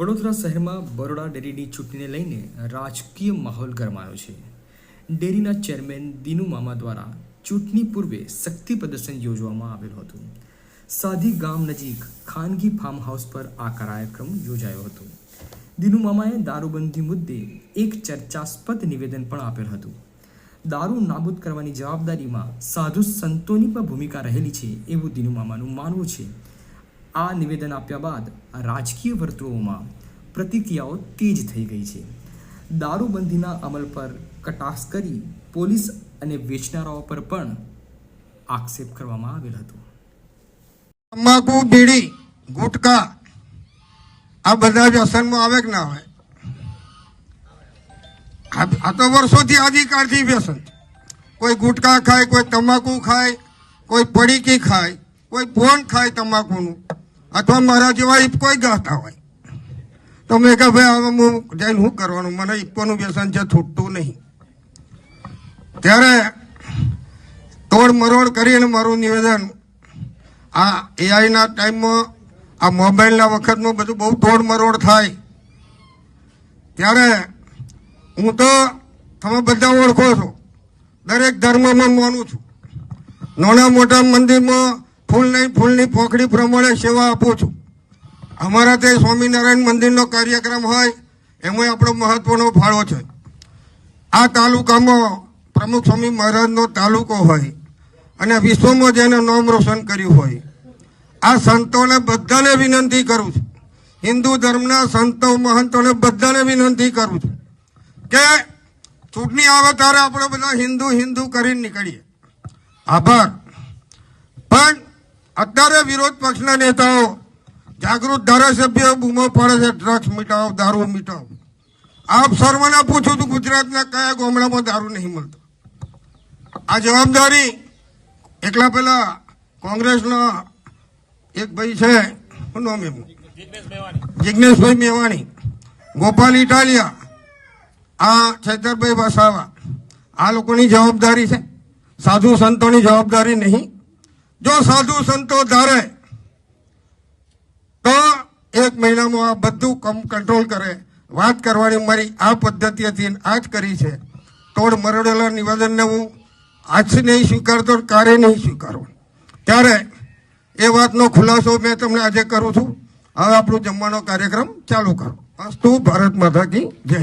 વડોદરા શહેરમાં બરોડા ડેરીની ચૂંટણીને લઈને રાજકીય માહોલ ગરમાયો છે. ડેરીના ચેરમેન દિનુ મામા દ્વારા ચૂંટણી પૂર્વે શક્તિ પ્રદર્શન યોજવામાં આવેલું હતું. સાધી ગામ નજીક ખાનગી ફાર્મ હાઉસ પર આ કાર્યક્રમ યોજાયો હતો. દિનુ મામાએ દારૂબંધી મુદ્દે એક ચર્ચાસ્પદ નિવેદન પણ આપેલ હતું. દારૂ નાબૂદ કરવાની જવાબદારીમાં સાધુ સંતોની પણ ભૂમિકા રહેલી છે એવું દિનુ મામાનું માનવું છે. આ નિવેદન આપ્યા બાદ રાજકીય વર્તુળોમાં પ્રતિક્રિયાઓ તેજ થઈ ગઈ છે. દારૂબંધીના અમલ પર કટાક્ષ કરી પોલીસ અને વેચનારાઓ પર પણ આક્ષેપ કરવામાં આવેલ હતો. તમાકુ, બીડી, ગુટકા, આ બધા વ્યસનમાં આવે કે ના આવે? આ તો વર્ષોથી આદિકાળથી વ્યસન કોઈ ગુટકા ખાય, કોઈ તમાકુ ખાય, કોઈ પડીકી ખાય, કોઈ ફોન ખાય તમાકુનું. અથવા મારા જેવા ઈપકોય ગાતા હોય. તો મેં કહે ભાઈ હવે હું જઈને શું કરવાનું? મને ઇપકોનું વ્યસન છે, છૂટતું નહીં. ત્યારે તોડ મરોડ કરીને મારું નિવેદન, આ એઆઈના ટાઈમમાં આ મોબાઈલના વખતમાં બધું બહુ તોડ મરોડ થાય. ત્યારે હું તો તમે બધા ઓળખો છો. દરેક ધર્મમાં માનું છું. નાના મોટા મંદિરમાં ફૂલ નહીં ફૂલની પોખડી પ્રમાણે સેવા આપું છું. અમારા તે સ્વામિનારાયણ મંદિરનો કાર્યક્રમ હોય, એમાં આપણો મહત્વનો ફાળો છે. આ તાલુકામાં પ્રમુખ સ્વામી મહારાજનો તાલુકો હોય અને વિશ્વમાં જેને નામ રોશન કર્યું હોય. આ સંતોને બધાને વિનંતી કરું છું. હિન્દુ ધર્મના સંતો, મહંતોને બધાને વિનંતી કરું છું કે ચૂંટણી આવે ત્યારે આપણે બધા હિન્દુ હિન્દુ કરીને નીકળીએ. આભાર. અત્યારે વિરોધ પક્ષના નેતાઓ જાગૃત ધારાસભ્યો બૂમો પડે છે, ડ્રગ્સ મીટાવો, દારૂ મીટાવો. આપ સર્વને પૂછું છું ગુજરાતના કયા ગામડામાં દારૂ નહીં મળતો? આ જવાબદારી એકલા પેલા કોંગ્રેસના એક ભાઈ છે, શું નામ એમનું? જિજ્ઞેશભાઈ મેવાણી. ગોપાલ ઇટાલિયા. આ છેતરભાઈ વસાવા. આ લોકોની જવાબદારી છે. સાધુ સંતોની જવાબદારી નહીં. જો સાધુ સંતો ધારે, તો એક મહિનામાં આ બધું કમ કંટ્રોલ કરે. વાત કરવાની મારી આ પદ્ધતિથી આ જ કરી છે. તોડ મરડેલા નિવેદનને હું આજથી નહીં સ્વીકારતો કારે નહીં સ્વીકારો. ત્યારે એ વાતનો ખુલાસો મેં તમને આજે કરું છું. હવે આપણું જમવાનો કાર્યક્રમ ચાલુ કરો. અસ્તુ ભારત માતા કી જય.